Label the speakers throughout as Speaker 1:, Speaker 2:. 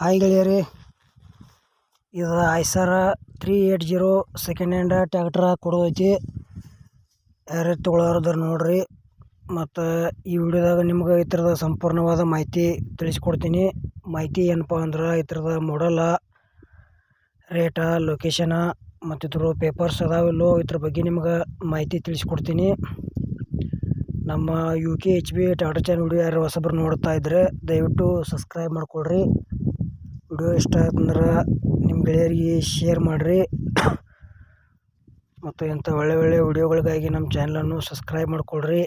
Speaker 1: Hi ಗೆಳೆಯರಿ, ಇದು Eicher three eight zero second hand tractor ಕೊಡೋದೈತಿ ಯಾರ್ಯಾರು ತೊಗೊಳೋರದಾರ ನೋಡ್ರಿ. ಮತ್ತು ಈ ವಿಡಿಯೋದಾಗ ನಿಮ್ಗೆ ಈ ಥರದ ಸಂಪೂರ್ಣವಾದ ಮಾಹಿತಿ ತಿಳಿಸ್ಕೊಡ್ತೀನಿ. ಮಾಹಿತಿ ಏನಪ್ಪ ಅಂದ್ರೆ ಈ ಥರದ ಮಾಡಲ್ಲ ರೇಟ ಲೊಕೇಶನ ಮತ್ತು ಇದ್ರ ಪೇಪರ್ಸ್ ಅದಾವಿಲ್ಲೋ ಇದ್ರ ಬಗ್ಗೆ ನಿಮ್ಗೆ ಮಾಹಿತಿ ತಿಳಿಸ್ಕೊಡ್ತೀನಿ. ನಮ್ಮ U K H B Tata channel video ಯಾರು ಹೊಸಬ್ರು ನೋಡ್ತಾ ಇದ್ದರೆ ದಯವಿಟ್ಟು ಸಬ್ಸ್ಕ್ರೈಬ್ ಮಾಡ್ಕೊಳ್ರಿ. ವಿಡಿಯೋ ಇಷ್ಟ ಆಯ್ತಂದ್ರೆ ನಿಮ್ಮ ಗೆಳೆಯರಿಗೆ ಶೇರ್ ಮಾಡಿರಿ. ಮತ್ತು ಇಂಥ ಒಳ್ಳೆ ಒಳ್ಳೆ ವಿಡಿಯೋಗಳಿಗಾಗಿ ನಮ್ಮ ಚಾನಲನ್ನು ಸಬ್ಸ್ಕ್ರೈಬ್ ಮಾಡಿಕೊಡ್ರಿ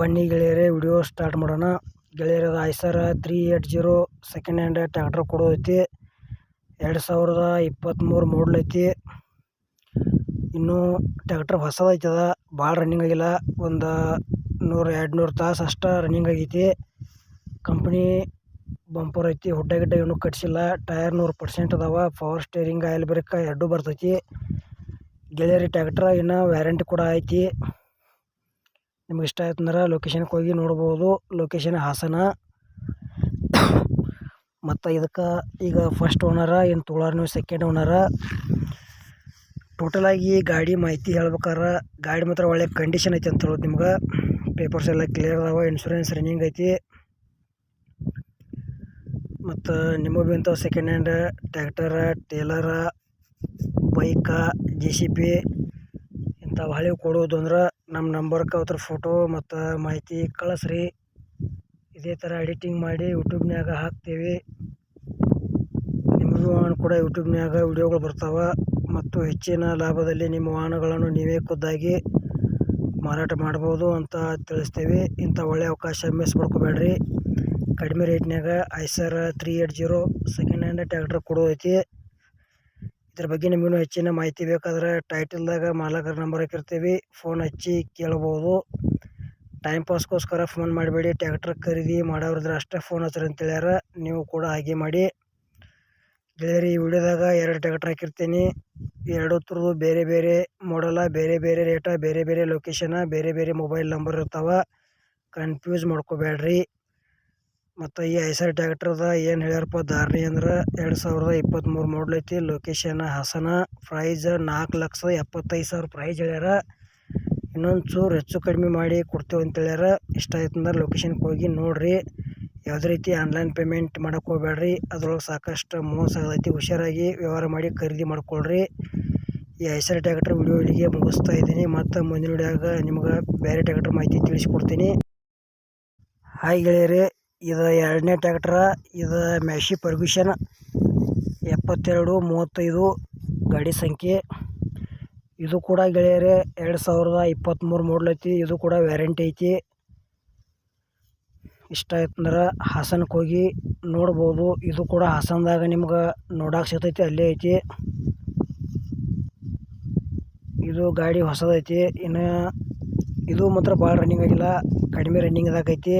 Speaker 1: ಬನ್ನಿ ಗೆಳೆಯರೇ, ವಿಡಿಯೋ ಸ್ಟಾರ್ಟ್ ಮಾಡೋಣ. ಗೆಳೆಯರದ Eicher three eight zero second hand tractor ಕೊಡೋದೈತಿ. ಎರಡು ಸಾವಿರದ ಇಪ್ಪತ್ತ್ಮೂರು ಮಾಡಲ್ ಐತಿ. ಇನ್ನೂ ಟ್ಯಾಕ್ಟ್ರ್ ಹೊಸದೈತದ, ಭಾಳ ರನ್ನಿಂಗ್ ಆಗಿಲ್ಲ. ಒಂದು ನೂರು ಎರಡು ನೂರು ತಾಸು ಅಷ್ಟೇ ರನ್ನಿಂಗ್ ಆಗೈತಿ. ಕಂಪ್ನಿ ಬಂಪರ್ ಐತಿ, ಹುಡ್ಡ ಗಿಡ್ಡ ಏನೂ ಕಟ್ಸಿಲ್ಲ. ಟಯರ್ ನೂರು ಪರ್ಸೆಂಟ್ ಅದಾವ ಪವರ್ ಸ್ಟೇರಿಂಗ್ ಆಯಿಲ್ ಬ್ರೇಕ್ ಎರಡೂ ಬರ್ತೈತಿ. ಗೆಳೆಯರಿ ಟ್ಯಾಕ್ಟ್ರ ಇನ್ನು ವ್ಯಾರಂಟಿ ಕೂಡ ಐತಿ. ನಿಮ್ಗೆ ಇಷ್ಟ ಆಯ್ತಂದ್ರೆ ಲೊಕೇಶನ್ಗೆ ಹೋಗಿ ನೋಡ್ಬೋದು. ಲೊಕೇಶನ್ ಹಾಸನ. ಮತ್ತು ಇದಕ್ಕೆ ಈಗ ಫಸ್ಟ್ ಓನರ ತೊಗೊಳಾರ ನೀವು ಸೆಕೆಂಡ್ ಓನರ ಟೋಟಲಾಗಿ ಗಾಡಿ ಮಾಹಿತಿ ಹೇಳ್ಬೇಕಾರೆ. ಗಾಡಿ ಮಾತ್ರ ಒಳ್ಳೆ ಕಂಡೀಷನ್ ಐತಿ ಅಂತ ಹೇಳೋದು ನಿಮ್ಗೆ. ಪೇಪರ್ಸ್ ಎಲ್ಲ ಕ್ಲಿಯರ್ ಅದಾವ ಇನ್ಶೂರೆನ್ಸ್ ರನ್ನಿಂಗ್ ಐತಿ. ಮತ್ತು ನಿಮಗೆ ಇಂಥವು second hand tractor trailer bike J C B ಇಂಥವು ಹಳಿ ಕೊಡೋದು ಅಂದ್ರೆ ನಮ್ಮ ನಂಬರ್ಗೆ ಅವ್ರ ಫೋಟೋ ಮತ್ತು ಮಾಹಿತಿ ಕಳಿಸ್ರಿ. ಇದೇ ಥರ ಎಡಿಟಿಂಗ್ ಮಾಡಿ ಯೂಟ್ಯೂಬ್ನಾಗ ಹಾಕ್ತೀವಿ. ನಿಮಗೂ ವಾಹನ ಕೂಡ ಯೂಟ್ಯೂಬ್ನಾಗ ವಿಡಿಯೋಗಳು ಬರ್ತಾವೆ. ಮತ್ತು ಹೆಚ್ಚಿನ ಲಾಭದಲ್ಲಿ ನಿಮ್ಮ ವಾಹನಗಳನ್ನು ನೀವೇ ಖುದ್ದಾಗಿ ಮಾರಾಟ ಮಾಡ್ಬೋದು ಅಂತ ತಿಳಿಸ್ತೀವಿ. ಇಂಥ ಒಳ್ಳೆಯ ಅವಕಾಶ ಮಿಸ್ ಮಾಡ್ಕೋಬೇಡ್ರಿ ಕಡಿಮೆ ರೇಟ್ನ್ಯಾಗ Eicher three eight zero second hand tractor ಕೊಡೋದೈತಿ. ಇದ್ರ ಬಗ್ಗೆ ನಿಮಗೂ ಹೆಚ್ಚಿನ ಮಾಹಿತಿ ಬೇಕಾದ್ರೆ ಟೈಟಲ್ದಾಗ ಮಾಲಕರ ನಂಬರ್ ಹಾಕಿರ್ತೀವಿ. ಫೋನ್ ಹಚ್ಚಿ ಕೇಳ್ಬೋದು. ಟೈಮ್ ಪಾಸ್ಗೋಸ್ಕರ ಫೋನ್ ಮಾಡಬೇಡಿ. ಟ್ಯಾಕ್ಟ್ರ್ ಖರೀದಿ ಮಾಡೋರಿದ್ರೆ ಅಷ್ಟೇ ಫೋನ್ ಹಚ್ಚಿರಿ ಅಂತ ಹೇಳ್ಯಾರ. ನೀವು ಕೂಡ ಹಾಗೆ ಮಾಡಿ. ಗೆಳೆಯರಿ ಈ ಎರಡು ಟ್ಯಾಕ್ಟ್ರ್ ಹಾಕಿರ್ತೀನಿ. ಎರಡು ಥರದ್ದು ಬೇರೆ ಬೇರೆ ಮಾಡಲ್ಲ ಬೇರೆ ಬೇರೆ ರೇಟ ಬೇರೆ ಬೇರೆ ಲೊಕೇಶನ ಬೇರೆ ಬೇರೆ ಮೊಬೈಲ್ ನಂಬರ್ ಇರ್ತಾವೆ. ಕನ್ಫ್ಯೂಸ್ ಮಾಡ್ಕೋಬೇಡ್ರಿ ಮತ್ತು ಈ ಐಸರ್ ಟ್ಯಾಕ್ಟ್ರದ ಏನು ಹೇಳ್ಯಾರಪ್ಪ ಧಾರಣೆ ಅಂದ್ರೆ ಎರಡು ಸಾವಿರದ ಇಪ್ಪತ್ತ್ಮೂರು ಮಾಡಲ್ ಐತಿ ಲೊಕೇಶನ್ ಹಸನ. ಪ್ರೈಸ್ ನಾಲ್ಕು ಲಕ್ಷ ಎಪ್ಪತ್ತೈದು ಸಾವಿರ ಪ್ರೈಸ್ ಹೇಳ್ಯಾರ. ಇನ್ನೊಂದು ಚೂರು ಹೆಚ್ಚು ಕಡಿಮೆ ಮಾಡಿ ಕೊಡ್ತೇವೆ ಅಂತ ಹೇಳ್ಯಾರ. ಇಷ್ಟ ಆಯ್ತು ಅಂದ್ರೆ ಲೊಕೇಶನ್ಗೆ ಹೋಗಿ ನೋಡಿರಿ. ಯಾವುದೇ ರೀತಿ ಆನ್ಲೈನ್ ಪೇಮೆಂಟ್ ಮಾಡೋಕೆ ಹೋಗ್ಬೇಡ್ರಿ ಅದ್ರೊಳಗೆ ಸಾಕಷ್ಟು ಮೋಸ ಆಗೈತಿ. ಹುಷಾರಾಗಿ ವ್ಯವಹಾರ ಮಾಡಿ ಖರೀದಿ ಮಾಡ್ಕೊಳ್ರಿ. ಈ ಐಸರ್ ಟ್ಯಾಕ್ಟ್ರ್ ವಿಡಿಯೋ ಇಲ್ಲಿಗೆ ಮುಗಿಸ್ತಾ ಇದ್ದೀನಿ. ಮತ್ತು ಮುಂದಿನ ವಿಡಿಯೋಗ ನಿಮ್ಗೆ ಬೇರೆ ಟ್ಯಾಕ್ಟ್ರ್ ಮಾಹಿತಿ ತಿಳಿಸ್ಕೊಡ್ತೀನಿ. ಹಾಯ್ ಗೆಳೆಯರಿ ಇದು ಎರಡನೇ ಟ್ಯಾಕ್ಟ್ರ ಇದು ಮ್ಯಾಶಿ ಪರ್ಮಿಷನ್ ಎಪ್ಪತ್ತೆರಡು, ಮೂವತ್ತೈದು ಗಾಡಿ ಸಂಖ್ಯೆ. ಇದು ಕೂಡ ಗೆಳೆಯರೇ, ಎರಡು ಸಾವಿರದ ಇಪ್ಪತ್ತ್ಮೂರು ಮಾಡಲ್ ಐತಿ. ಇದು ಕೂಡ ವ್ಯಾರಂಟಿ ಐತಿ. ಇಷ್ಟ ಆಯ್ತಂದ್ರೆ ಹಾಸನಕ್ಕೆ ಹೋಗಿ ನೋಡ್ಬೋದು. ಇದು ಕೂಡ ಹಾಸನದಾಗ ನಿಮ್ಗೆ ನೋಡಕ್ಕೆ ಸಿಗ್ತೈತಿ, ಅಲ್ಲೇ ಐತಿ. ಇದು ಗಾಡಿ ಹೊಸದೈತಿ. ಇನ್ನು ಇದು ಮಾತ್ರ ಭಾಳ ರನ್ನಿಂಗ್ ಆಗಿಲ್ಲ, ಕಡಿಮೆ ರನ್ನಿಂಗ್ದಾಗ ಐತಿ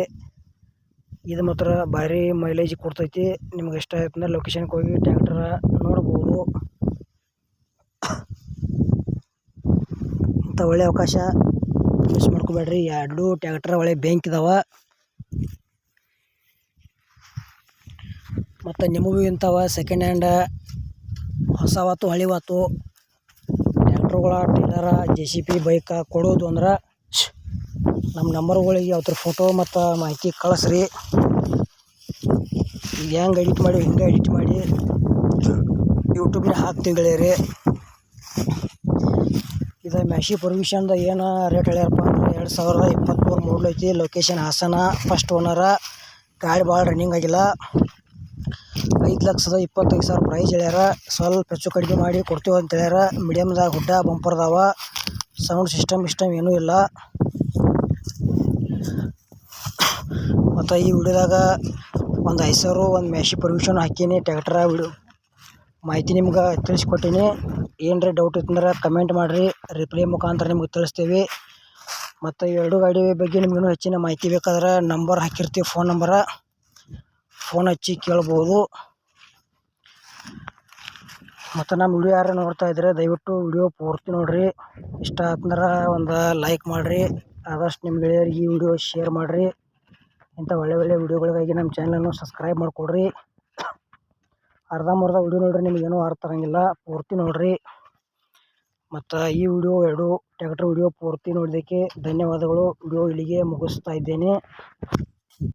Speaker 1: ಇದು ಮಾತ್ರ ಭಾರಿ ಮೈಲೇಜ್ ಕೊಡ್ತೈತಿ. ನಿಮ್ಗೆ ಇಷ್ಟ ಆಯ್ತಂದ್ರೆ ಲೊಕೇಶನ್ಗೆ ಹೋಗಿ ಟ್ಯಾಕ್ಟರ್ ನೋಡ್ಬೋದು. ಇಂಥ ಒಳ್ಳೆ ಅವಕಾಶ. ಮಿಸ್ ಮಾಡ್ಕೋಬೇಡ್ರಿ. ಎರಡು ಟ್ಯಾಕ್ಟರ್ ಒಳ್ಳೆ ಇದಾವೆ. ಮತ್ತು ನಿಮಗೂ ಇಂಥವ ಸೆಕೆಂಡ್ ಹ್ಯಾಂಡ ಹೊಸವಾತು ಹಳಿವಾತು ಟ್ಯಾಕ್ಟ್ರುಗಳ ಟೀಲರ ಜೆ ಸಿ ಪಿ ಬೈಕ ಕೊಡೋದು ಅಂದ್ರೆ ನಮ್ಮ ನಂಬರ್ಗಳಿಗೆ ಅವ್ರ ಫೋಟೋ ಮತ್ತು ಮಾಹಿತಿ ಕಳಿಸ್ರಿ. ಈಗ ಹೆಂಗೆ ಎಡಿಟ್ ಮಾಡಿ, ಹಿಂಗೆ ಎಡಿಟ್ ಮಾಡಿ ಯೂಟ್ಯೂಬ್ನಾಗ ಹಾಕ್ತೀವಿ ಗೆಳೆಯರಿ ಇದು ಮ್ಯಾಶಿ ಪರ್ಮಿಷನ್ದ ಏನು ರೇಟ್ ಹೇಳ್ಯಾರಪ್ಪ ಅಂದ್ರೆ ಎರಡು ಸಾವಿರದ ಇಪ್ಪತ್ತ್ಮೂರು ಮಾಡಲ್ ಐತಿ. ಲೊಕೇಶನ್ ಹಾಸನ ಫಸ್ಟ್ ಓನರ ಗಾಡಿ ಭಾಳ ರನ್ನಿಂಗ್ ಆಗಿಲ್ಲ. ಐದು ಲಕ್ಷದ ಇಪ್ಪತ್ತೈದು ಸಾವಿರ ಪ್ರೈಸ್ ಹೇಳ್ಯಾರ. ಸ್ವಲ್ಪ ಹೆಚ್ಚು ಕಡಿಮೆ ಮಾಡಿ ಕೊಡ್ತೀವಿ ಅಂತ ಹೇಳ್ಯಾರ. ಮೀಡಿಯಮ್ದಾಗ ಗುಡ್ಡ ಬಂಪರ್ ಅದಾವ ಸೌಂಡ್ ಸಿಸ್ಟಮ್ ಇಸ್ಟಮ್ ಏನೂ ಇಲ್ಲ. ಮತ್ತು ಈ ವಿಡಿಯೋದಾಗ ಒಂದು ಸಾವಿರ ಒಂದು ಮ್ಯಾಶಿ ಪರ್ಮಿಷನ್ ಹಾಕೀನಿ ಟ್ಯಾಕ್ಟ್ರ ವಿಡಿಯೋ ಮಾಹಿತಿ ನಿಮ್ಗೆ ತಿಳಿಸ್ಕೊಟ್ಟೀನಿ. ಏನರ ಡೌಟ್ ಇತ್ತಂದ್ರೆ ಕಮೆಂಟ್ ಮಾಡಿರಿ. ರಿಪ್ಲೈ ಮುಖಾಂತರ ನಿಮ್ಗೆ ತಿಳಿಸ್ತೀವಿ. ಮತ್ತು ಎರಡು ಗಾಡಿ ಬಗ್ಗೆ ನಿಮ್ಗೆ ಹೆಚ್ಚಿನ ಮಾಹಿತಿ ಬೇಕಾದ್ರೆ ನಂಬರ್ ಹಾಕಿರ್ತೀವಿ ಫೋನ್ ನಂಬರ ಫೋನ್ ಹಚ್ಚಿ ಕೇಳ್ಬೋದು. ಮತ್ತು ನಮ್ಮ ವಿಡಿಯೋ ಯಾರು ನೋಡ್ತಾ ಇದ್ರೆ ದಯವಿಟ್ಟು ವಿಡಿಯೋ ಪೂರ್ತಿ ನೋಡಿರಿ. ಇಷ್ಟ ಆತಂದ್ರೆ ಒಂದು ಲೈಕ್ ಮಾಡಿರಿ. ಆದಷ್ಟು ನಿಮ್ಮ ಗೆಳೆಯರಿಗೆ ಈ ವಿಡಿಯೋ ಶೇರ್ ಮಾಡಿರಿ. ಇಂಥ ಒಳ್ಳೆ ಒಳ್ಳೆ ವೀಡಿಯೋಗಳಿಗಾಗಿ ನಮ್ಮ ಚಾನಲನ್ನು ಸಬ್ಸ್ಕ್ರೈಬ್ ಮಾಡಿಕೊಡ್ರಿ. ಅರ್ಧಂಬರ್ಧ ವಿಡಿಯೋ ನೋಡ್ರಿ ನಿಮಗೇನೂ ಅರ್ಥ ಆಗಂಗಿಲ್ಲ, ಪೂರ್ತಿ ನೋಡ್ರಿ. ಮತ್ತು ಈ ವಿಡಿಯೋ ಎರಡು ಟ್ಯಾಕ್ಟ್ರ್ ವಿಡಿಯೋ ಪೂರ್ತಿ ನೋಡಿದ್ದಕ್ಕೆ ಧನ್ಯವಾದಗಳು. ವಿಡಿಯೋ ಇಲ್ಲಿಗೆ ಮುಗಿಸ್ತಾ ಇದ್ದೇನೆ.